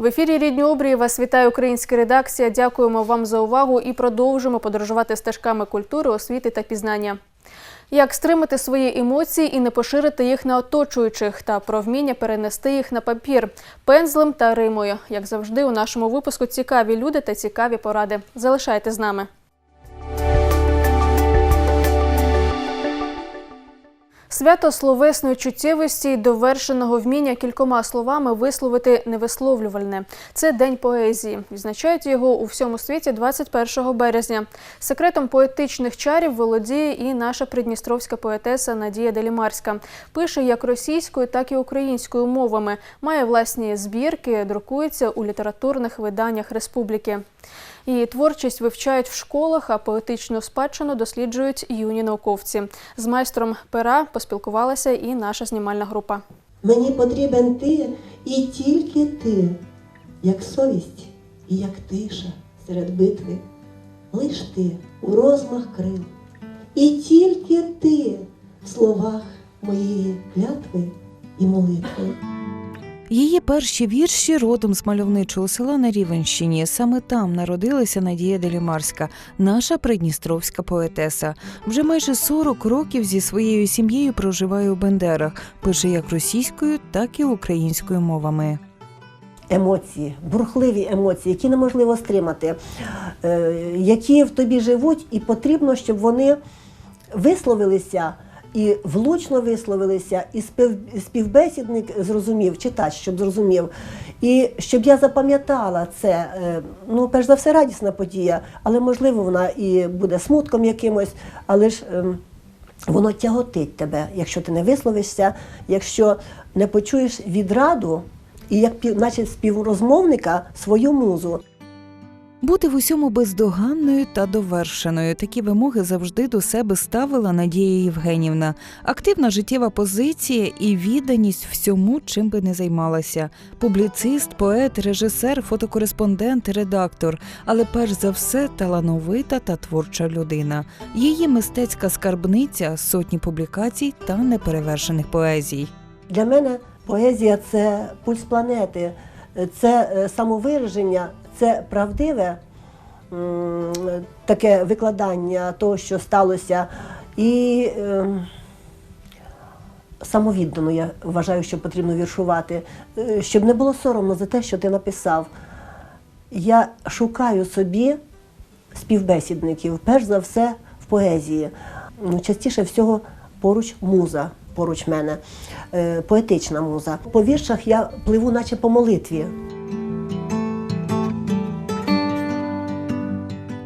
В ефірі Рідні обрії вас вітає українська редакція. Дякуємо вам за увагу і продовжимо подорожувати стежками культури, освіти та пізнання. Як стримати свої емоції і не поширити їх на оточуючих, та про вміння перенести їх на папір пензлем та римою. Як завжди, у нашому випуску цікаві люди та цікаві поради. Залишайте з нами. Свято словесної чуттєвості й довершеного вміння кількома словами висловити невисловлювальне. Це день поезії. Відзначають його у всьому світі 21 березня. Секретом поетичних чарів володіє і наша придністровська поетеса Надія Делімарська. Пише як російською, так і українською мовами. Має власні збірки, друкується у літературних виданнях республіки. Її творчість вивчають в школах, а поетичну спадщину досліджують юні науковці. З майстром пера поспілкувалася і наша знімальна група. Мені потрібен ти і тільки ти, як совість і як тиша серед битви. Лиш ти у розмах крил, і тільки ти в словах моєї клятви і молитви. Її перші вірші родом з мальовничого села на Рівенщині. Саме там народилася Надія Делімарська, наша придністровська поетеса. Вже майже 40 років зі своєю сім'єю проживає у Бендерах, пише як російською, так і українською мовами. Емоції, бурхливі емоції, які неможливо стримати, е, які в тобі живуть, і потрібно, щоб вони висловилися і влучно висловилися, і спів, співбесідник зрозумів, читач, щоб зрозумів. І щоб я запам'ятала це, е, ну, перш за все, радісна подія, але можливо вона і буде смутком якимось, але ж. ем, Воно тяготить тебе, якщо ти не висловишся, якщо не почуєш відраду і як наче співрозмовника свою музу. Бути в усьому бездоганною та довершеною. Такі вимоги завжди до себе ставила Надія Євгенівна. Активна життєва позиція і відданість всьому, чим би не займалася. Публіцист, поет, режисер, фотокореспондент, редактор, але перш за все талановита та творча людина. Її мистецька скарбниця сотні публікацій та неперевершених поезій. Для мене поезія це пульс планети, це е, самовираження, це правдиве таке викладання того, що сталося. І ем, самовіддано я вважаю, що потрібно віршувати, Е, щоб не було соромно за те, що ти написав. Я шукаю собі співбесідників, перш за все в поезії. Ну, Частіше всього поруч муза, поруч мене, е, поетична муза. По віршах я пливу, наче по молитві.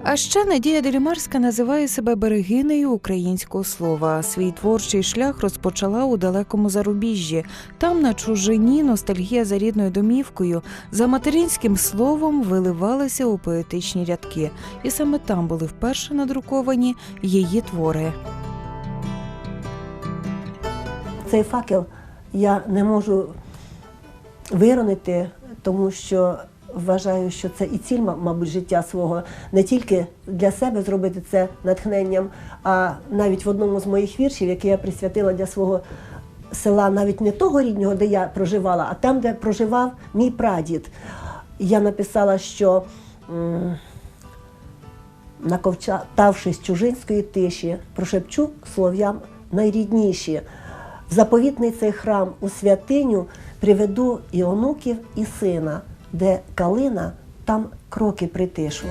А ще Надія Делімарська називає себе берегинею українського слова. Свій творчий шлях розпочала у далекому зарубіжжі. Там на чужині ностальгія за рідною домівкою, за материнським словом виливалася у поетичні рядки, і саме там були вперше надруковані її твори. Цей факел я не можу виронити, тому що вважаю, що це і ціль, мабуть, життя свого не тільки для себе зробити це натхненням, а навіть в одному з моїх віршів, який я присвятила для свого села, навіть не того рідного, де я проживала, а там, де проживав мій прадід. Я написала, що м, наковчатавшись чужинської тиші, прошепчу слов'ям найрідніші. В заповітний цей храм у святиню приведу і онуків, і сина, де калина, там кроки притишу.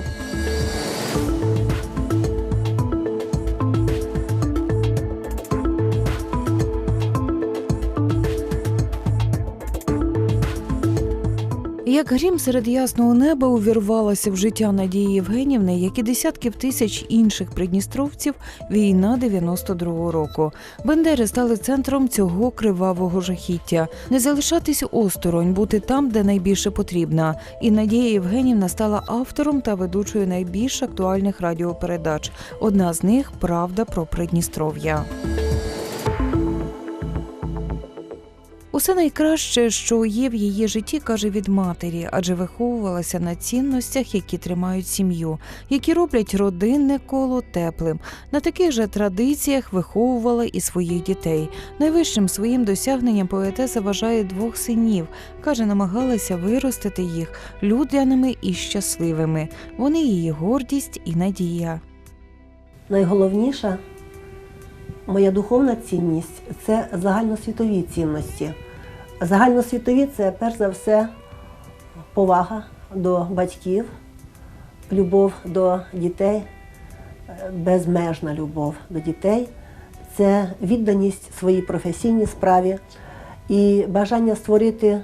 Як грім серед ясного неба увірвалася в життя Надії Євгенівни, як і десятків тисяч інших придністровців, війна 92-го року. Бендери стали центром цього кривавого жахіття. Не залишатись осторонь, бути там, де найбільше потрібна. І Надія Євгенівна стала автором та ведучою найбільш актуальних радіопередач. Одна з них Правда про Придністров'я. Усе найкраще, що є в її житті, каже від матері, адже виховувалася на цінностях, які тримають сім'ю, які роблять родинне коло теплим. На таких же традиціях виховувала і своїх дітей. Найвищим своїм досягненням поетеса вважає двох синів. каже, намагалася виростити їх людяними і щасливими. Вони її гордість і надія. Найголовніша моя духовна цінність це загальносвітові цінності. Загальносвітові це перш за все повага до батьків, любов до дітей, безмежна любов до дітей, це відданість своїй професійній справі і бажання створити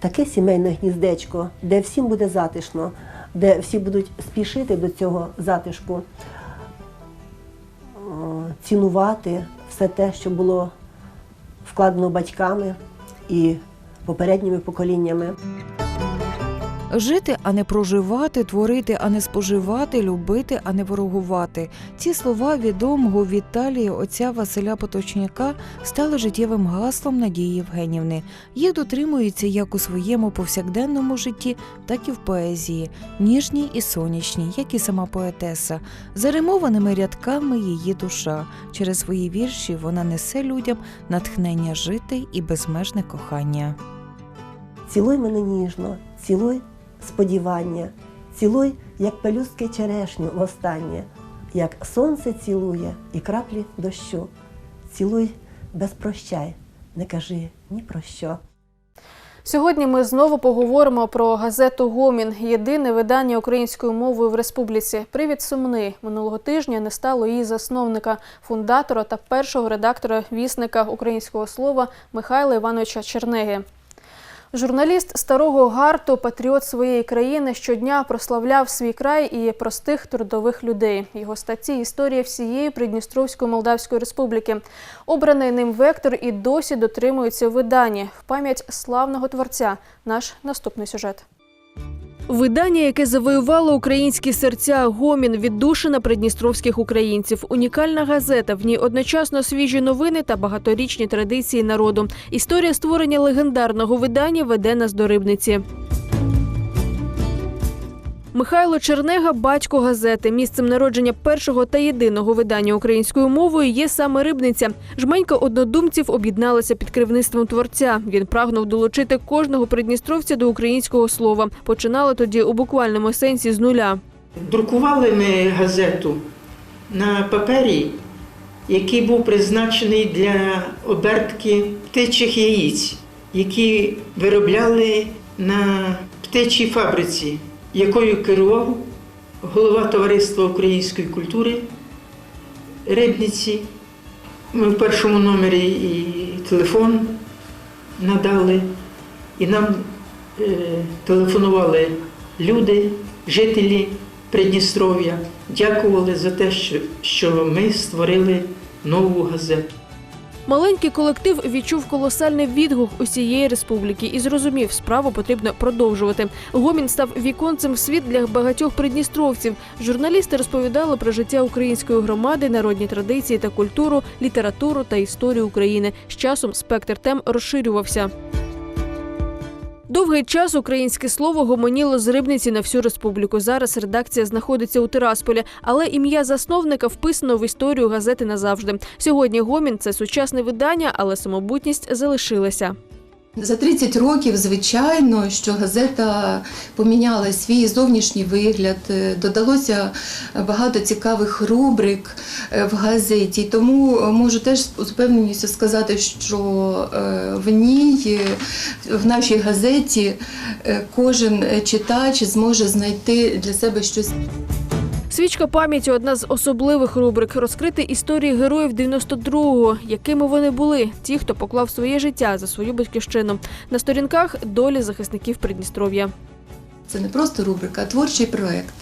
таке сімейне гніздечко, де всім буде затишно, де всі будуть спішити до цього затишку, е, цінувати все те, що було вкладено батьками і попередніми поколіннями. Жити, а не проживати, творити, а не споживати, любити, а не ворогувати. Ці слова відомого в отця Василя Поточняка стали життєвим гаслом Надії Євгенівни. Їх дотримуються як у своєму повсякденному житті, так і в поезії, ніжній і сонячній, як і сама поетеса. Заримованими рядками її душа. Через свої вірші вона несе людям натхнення жити і безмежне кохання. Цілуй мене ніжно, цілуй сподівання, цілуй, як пелюстки черешню востаннє, як сонце цілує і краплі дощу. Цілуй без прощай, не кажи ні про що. Сьогодні ми знову поговоримо про газету Гомін, єдине видання українською мовою в республіці. Привід сумний минулого тижня не стало її засновника, фундатора та першого редактора вісника українського слова Михайла Івановича Чернеги. Журналіст старого гарту, патріот своєї країни, щодня прославляв свій край і простих трудових людей. Його статті історія всієї Придністровської Молдавської республіки. Обраний ним вектор і досі дотримується виданні в пам'ять славного творця. Наш наступний сюжет. Видання, яке завоювало українські серця, гомін, віддушина придністровських українців. Унікальна газета. В ній одночасно свіжі новини та багаторічні традиції народу. Історія створення легендарного видання веде нас до рибниці. Михайло Чернега батько газети. Місцем народження першого та єдиного видання українською мовою є саме рибниця. Жменька однодумців об'єдналася під керівництвом творця. Він прагнув долучити кожного придністровця до українського слова. Починали тоді у буквальному сенсі з нуля. Друкували ми газету на папері, який був призначений для обертки птичих яїць, які виробляли на птичій фабриці, якою керував голова Товариства української культури Рибниці. Ми в першому номері і телефон надали, і нам е, телефонували люди, жителі Придністров'я, дякували за те, що, що ми створили нову газету. Маленький колектив відчув колосальний відгук усієї республіки і зрозумів, справу потрібно продовжувати. Гомін став віконцем в світ для багатьох придністровців. Журналісти розповідали про життя української громади, народні традиції та культуру, літературу та історію України. З часом спектр тем розширювався. Довгий час українське слово гомоніло з рибниці на всю республіку. Зараз редакція знаходиться у Тирасполі, але ім'я засновника вписано в історію газети назавжди. Сьогодні гомін це сучасне видання, але самобутність залишилася. За 30 років, звичайно, що газета поміняла свій зовнішній вигляд, е, додалося багато цікавих рубрик е, в газеті. Тому е, можу теж з впевненістю сказати, що в ній, в нашій газеті, кожен читач зможе знайти для себе щось Свічка пам'яті одна з особливих рубрик розкрити історії героїв 92-го, якими вони були, ті, хто поклав своє життя за свою батьківщину. На сторінках долі захисників Придністров'я. Це не просто рубрика, а творчий проєкт.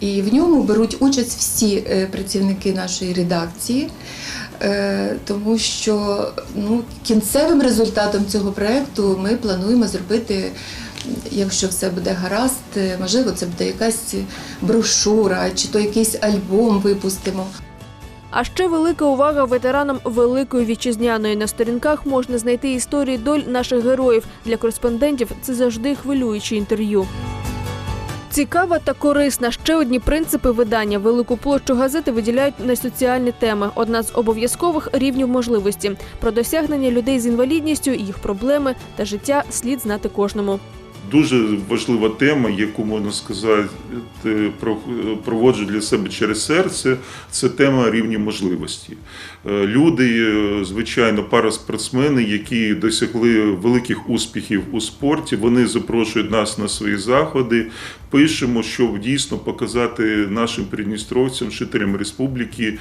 І в ньому беруть участь всі е, працівники нашої редакції, е, тому що ну, кінцевим результатом цього проєкту ми плануємо зробити, якщо все буде гаразд, е, можливо, це буде якась брошура чи то якийсь альбом випустимо. А ще велика увага ветеранам Великої вітчизняної. На сторінках можна знайти історії доль наших героїв. Для кореспондентів це завжди хвилюючі інтерв'ю. Цікава та корисна ще одні принципи видання. Велику площу газети виділяють на соціальні теми. Одна з обов'язкових рівнів можливості. Про досягнення людей з інвалідністю, їх проблеми та життя слід знати кожному. Дуже важлива тема, яку можна сказати, проводжу для себе через серце. Це тема рівні можливості. Е, Люди, е, звичайно, пара спортсмени, які досягли великих успіхів у спорті, вони запрошують нас на свої заходи. Пишемо, щоб дійсно показати нашим придністровцям, жителям республіки,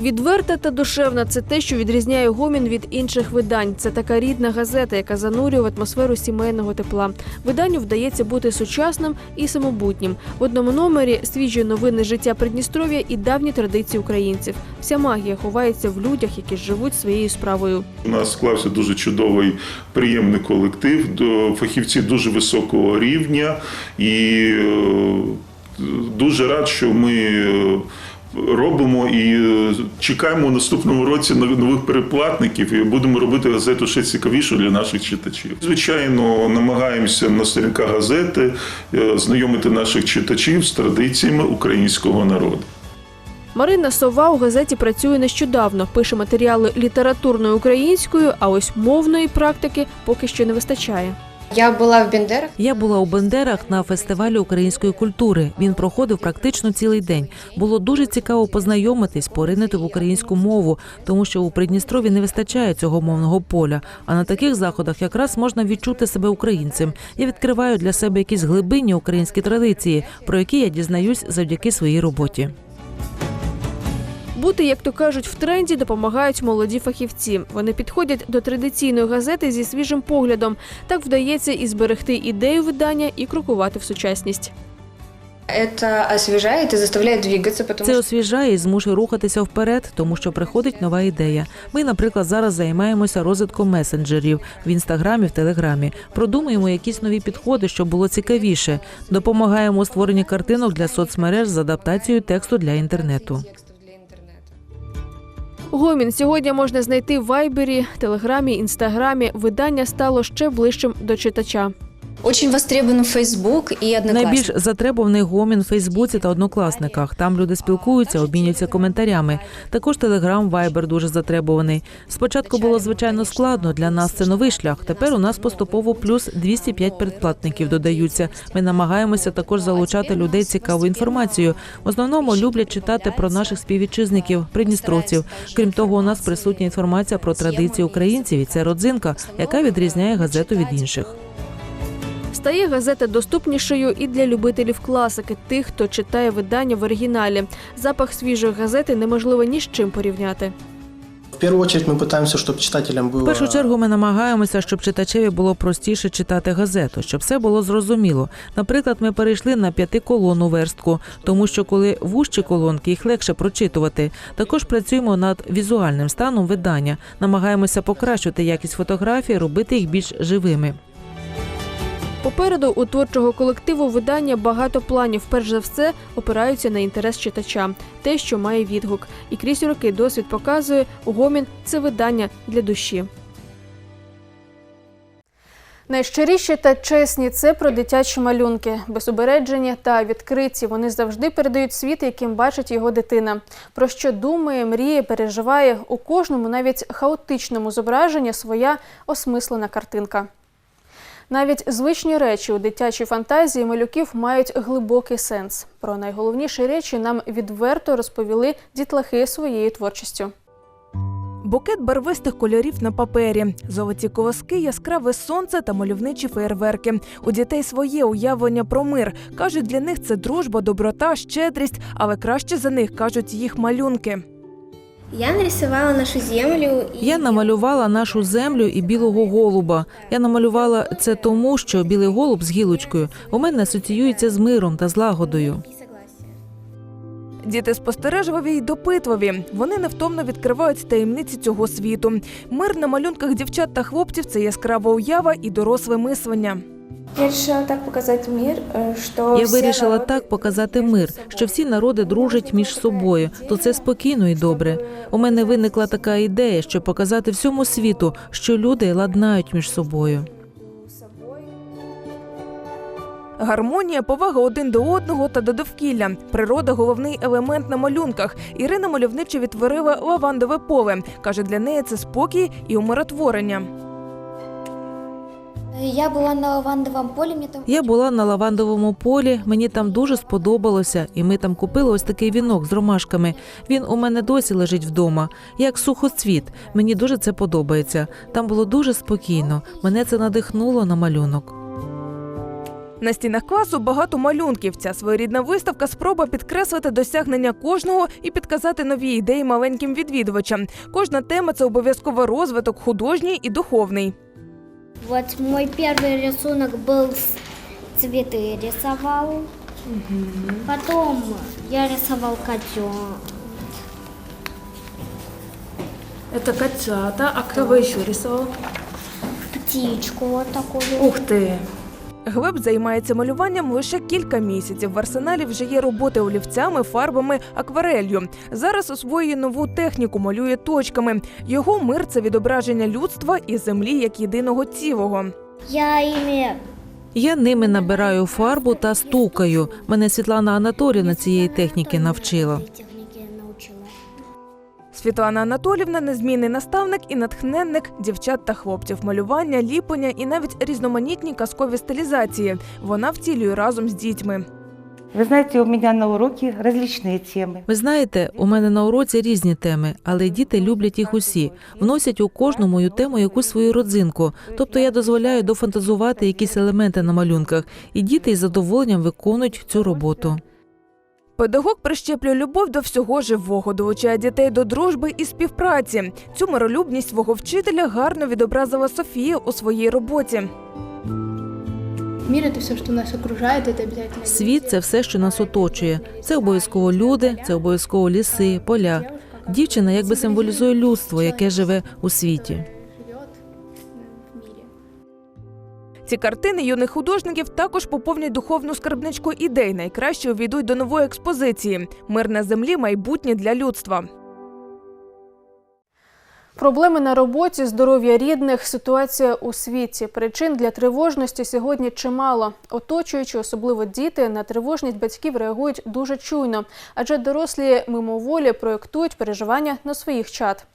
Відверта та душевна це те, що відрізняє гомін від інших видань. Це така рідна газета, яка занурює в атмосферу сімейного тепла. Виданню вдається бути сучасним і самобутнім. В одному номері свіжі новини життя Придністров'я і давні традиції українців. Вся магія ховається в людях, які живуть своєю справою. У нас склався дуже чудовий, приємний колектив, фахівці дуже високого рівня, і е, дуже рад, що ми е, робимо і е, чекаємо в наступному році нов- нових переплатників і будемо робити газету ще цікавішу для наших читачів. Звичайно, намагаємося на сторінках газети е, знайомити наших читачів з традиціями українського народу. Марина Сова у газеті працює нещодавно, пише матеріали літературною українською, а ось мовної практики поки що не вистачає. Я була в Бендерах. Я була у Бендерах на фестивалі української культури. Він проходив практично цілий день. Було дуже цікаво познайомитись, поринити в українську мову, тому що у Придністрові не вистачає цього мовного поля. А на таких заходах якраз можна відчути себе українцем. Я відкриваю для себе якісь глибинні українські традиції, про які я дізнаюсь завдяки своїй роботі. Бути, як то кажуть, в тренді допомагають молоді фахівці. Вони підходять до традиційної газети зі свіжим поглядом. Так вдається і зберегти ідею видання, і крокувати в сучасність. Заставляет двигаться, потому Це освіжає і змушує рухатися вперед, тому що приходить нова ідея. Ми, наприклад, зараз займаємося розвитком месенджерів в інстаграмі, в телеграмі. Продумуємо якісь нові підходи, щоб було цікавіше. Допомагаємо у створенні картинок для соцмереж з адаптацією тексту для інтернету. Гомін сьогодні можна знайти в Вайбері, Телеграмі, Інстаграмі. Видання стало ще ближчим до читача. Очень востребован и Одноклассники. Найбільш затребуваний гомін в Фейсбуці та однокласниках. Там люди спілкуються, обмінюються коментарями. Також Телеграм, Вайбер дуже затребуваний. Спочатку було звичайно складно. Для нас це новий шлях. Тепер у нас поступово плюс 205 передплатників додаються. Ми намагаємося також залучати людей цікавою інформацією. В основному люблять читати про наших співвітчизників, придністровців. Крім того, у нас присутня інформація про традиції українців, і це родзинка, яка відрізняє газету від інших. Стає газета доступнішою і для любителів класики, тих, хто читає видання в оригіналі. Запах свіжої газети неможливо ні з чим порівняти. В первую очередь мы пытаемся, чтобы читателям было... В першу чергу ми намагаємося, щоб читачеві було простіше читати газету, щоб все було зрозуміло. Наприклад, ми перейшли на п'ятиколонну верстку, тому що коли вужчі колонки їх легше прочитувати. Також працюємо над візуальним станом видання, намагаємося покращити якість фотографій, робити їх більш живими. Попереду у творчого колективу видання багато планів. Перш за все опираються на інтерес читача, те, що має відгук. І крізь роки досвід показує, гомін це видання для душі. Найщиріші та чесні це про дитячі малюнки, безупереджені та відкриті. Вони завжди передають світ, яким бачить його дитина. Про що думає, мріє, переживає у кожному, навіть хаотичному зображенні своя осмислена картинка. Навіть звичні речі у дитячій фантазії малюків мають глибокий сенс. Про найголовніші речі нам відверто розповіли дітлахи своєю творчістю. Букет барвистих кольорів на папері, золоті колоски, яскраве сонце та мальовничі феєрверки. У дітей своє уявлення про мир. кажуть, для них це дружба, доброта, щедрість, але краще за них кажуть їх малюнки. Я нарисувала нашу землю. І... Я намалювала нашу землю і білого голуба. Я намалювала це тому, що білий голуб з гілочкою у мене асоціюється з миром та злагодою. Діти спостережливі й допитливі. Вони невтомно відкривають таємниці цього світу. Мир на малюнках дівчат та хлопців це яскрава уява і доросле мислення. Я решила так показать мир, э, что Я вирішила народы так показати мир, що всі народи дружать між собою. То це спокійно і добре. У мене виникла така ідея, щоб показати всьому світу, що люди ладнають між собою. Гармонія, повага один до одного та до довкілля. Природа головний елемент на малюнках. Ірина мальовниче відтворила лавандове поле. каже, для неї це спокій і умиротворення. Я была на лавандовом поле, мне там Я була на лавандовому полі, мені там дуже сподобалося, і ми там купили ось такий вінок з ромашками. Він у мене досі лежить вдома, як сухоцвіт. Мені дуже це подобається. Там було дуже спокійно. Мене це надихнуло на малюнок. На стінах класу багато малюнків. Ця своєрідна виставка спроба підкреслити досягнення кожного і підказати нові ідеї маленьким відвідувачам. Кожна тема це обов'язково розвиток художній і духовний. Вот мой первый рисунок был цветы рисовал. Потом я рисовал котенка. Це котята, а кого ще рисував? Птичку вот такую. Ух ти! Глеб займається малюванням лише кілька місяців. В арсеналі вже є роботи олівцями, фарбами, акварелью. Зараз освоює нову техніку, малює точками. Його мир це відображення людства і землі як єдиного цілого. Я ими Я ними набираю фарбу та стукаю. Мене Світлана Анатоліївна цієї техніки навчила. техники научила. Світлана Анатолівна незмінний наставник і натхненник дівчат та хлопців, малювання, ліпання і навіть різноманітні казкові стилізації. Вона втілює разом з дітьми. Вы знаете, у меня на уроке различные темы. Ви знаєте, у мене на уроці різні теми, але діти люблять їх усі. Вносять у кожну мою тему якусь свою родзинку. Тобто я дозволяю дофантазувати якісь елементи на малюнках, і діти із задоволенням виконують цю роботу. Педагог прищеплює любов до всього живого, долучає дітей до дружби і співпраці. Цю миролюбність свого вчителя гарно відобразила Софія у своїй роботі. Это все, что нас окружает, это обязательно. Світ це все, що нас оточує. Це обов'язково люди, це обов'язково ліси, поля. Дівчина якби символізує людство, яке живе у світі. Ці картини юних художників також поповнять духовну скарбничку ідей. Найкраще увійдуть до нової експозиції Мир на землі майбутнє для людства. Проблеми на роботі, здоров'я рідних, ситуація у світі. Причин для тривожності сьогодні чимало. Оточуючи, особливо діти, на тривожність батьків реагують дуже чуйно, адже дорослі мимоволі проєктують переживання на своїх чад.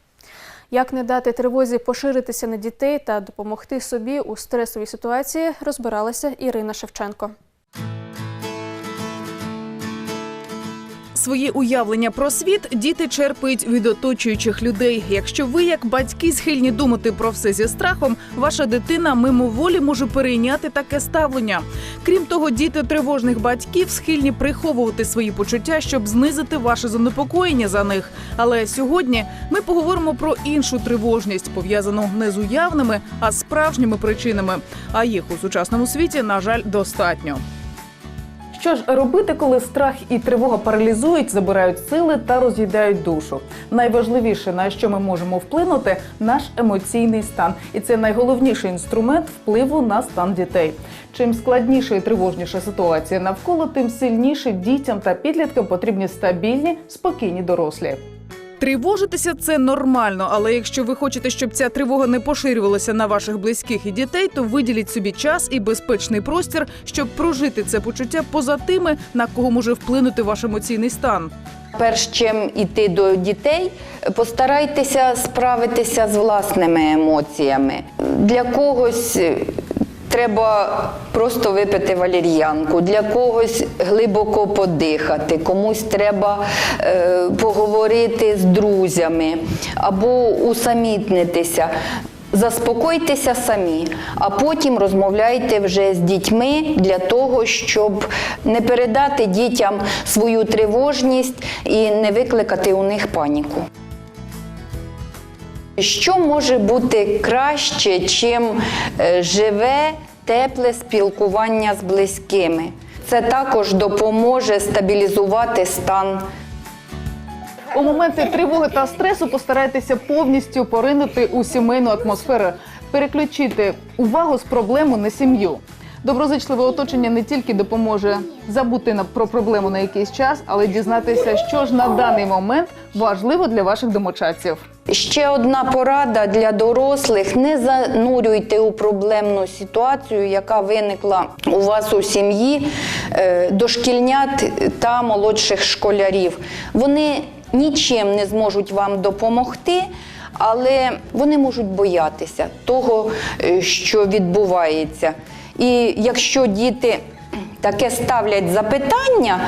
Як не дати тривозі поширитися на дітей та допомогти собі у стресовій ситуації, розбиралася Ірина Шевченко. Свої уявлення про світ діти черпають від оточуючих людей. Якщо ви, як батьки, схильні думати про все зі страхом, ваша дитина мимоволі може перейняти таке ставлення. Крім того, діти тривожних батьків схильні приховувати свої почуття, щоб знизити ваше занепокоєння за них. Але сьогодні ми поговоримо про іншу тривожність, пов'язану не з уявними, а справжніми причинами. А їх у сучасному світі, на жаль, достатньо. Що ж робити, коли страх і тривога паралізують, забирають сили та роз'їдають душу? Найважливіше, на що ми можемо вплинути, наш емоційний стан, і це найголовніший інструмент впливу на стан дітей. Чим складніша і тривожніша ситуація навколо, тим сильніше дітям та підліткам потрібні стабільні, спокійні дорослі. Тривожитися це нормально, але якщо ви хочете, щоб ця тривога не поширювалася на ваших близьких і дітей, то виділіть собі час і безпечний простір, щоб прожити це почуття поза тими, на кого може вплинути ваш емоційний стан. Перш чим іти до дітей, постарайтеся справитися з власними емоціями. Для когось треба просто випити валір'янку, для когось глибоко подихати, комусь треба е, поговорити з друзями або усамітнитися. Заспокойтеся самі, а потім розмовляйте вже з дітьми для того, щоб не передати дітям свою тривожність і не викликати у них паніку. Що може бути краще, чим е, живе, тепле спілкування з близькими? Це також допоможе стабілізувати стан У моменти тривоги та стресу постарайтеся повністю поринути у сімейну атмосферу, переключити увагу з проблеми на сім'ю. Доброзичливе оточення не тільки допоможе забути про проблему на якийсь час, але й дізнатися, що ж на даний момент важливо для ваших домочадців. Ще одна порада для дорослих: не занурюйте у проблемну ситуацію, яка виникла у вас у сім'ї е, дошкільнят та молодших школярів. Вони нічим не зможуть вам допомогти. Але вони можуть боятися того, е, що відбувається. І якщо діти таке ставлять запитання,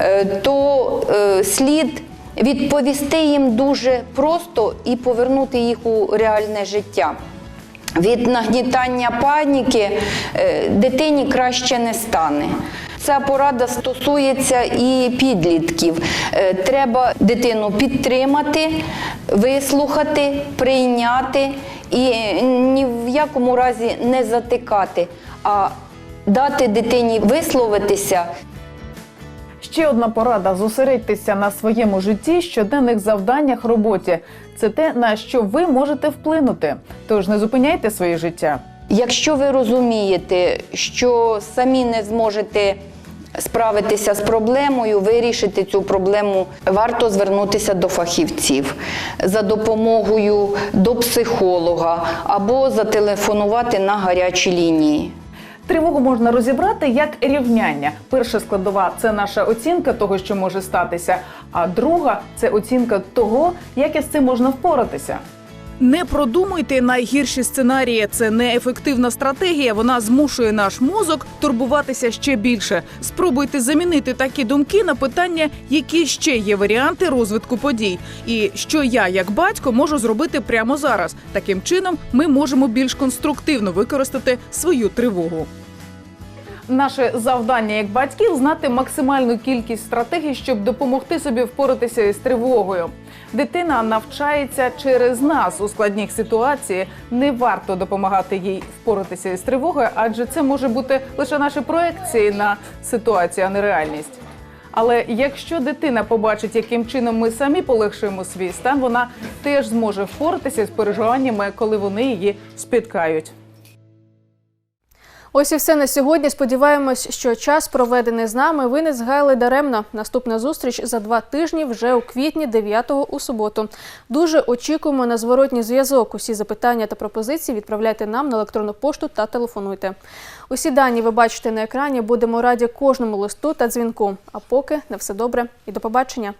е, то слід відповісти їм дуже просто і повернути їх у реальне життя. Від нагнітання паніки е, дитині краще не стане. Ця порада стосується і підлітків. Е, Треба дитину підтримати, вислухати, прийняти і ні в якому разі не затикати, а дати дитині висловитися Ще одна порада: зосередьтеся на своєму житті, щоденних завданнях, роботі. Це те, на що ви можете вплинути. Тож не зупиняйте своє життя. Якщо ви розумієте, що самі не зможете справитися з проблемою, вирішити цю проблему, варто звернутися до фахівців за допомогою до психолога або зателефонувати на гарячі лінії. Тривогу можна розібрати як рівняння. Перша складова це наша оцінка того, що може статися. А друга це оцінка того, як із цим можна впоратися. Не продумуйте найгірші сценарії. Це неефективна стратегія. Вона змушує наш мозок турбуватися ще більше. Спробуйте замінити такі думки на питання, які ще є варіанти розвитку подій, і що я, як батько, можу зробити прямо зараз. Таким чином, ми можемо більш конструктивно використати свою тривогу. Наше завдання як батьків знати максимальну кількість стратегій, щоб допомогти собі впоратися із тривогою. Дитина навчається через нас у складніх ситуаціях. Не варто допомагати їй впоратися із тривогою, адже це може бути лише наші проекції на ситуацію, а не реальність. Але якщо дитина побачить, яким чином ми самі полегшуємо свій стан, вона теж зможе впоратися з переживаннями, коли вони її спіткають. Ось і все на сьогодні. Сподіваємось, що час, проведений з нами, ви не згаяли даремно. Наступна зустріч за два тижні вже у квітні, 9-го у суботу. Дуже очікуємо на зворотній зв'язок. Усі запитання та пропозиції відправляйте нам на електронну пошту та телефонуйте. Усі дані ви бачите на екрані. Будемо раді кожному листу та дзвінку. А поки на все добре і до побачення.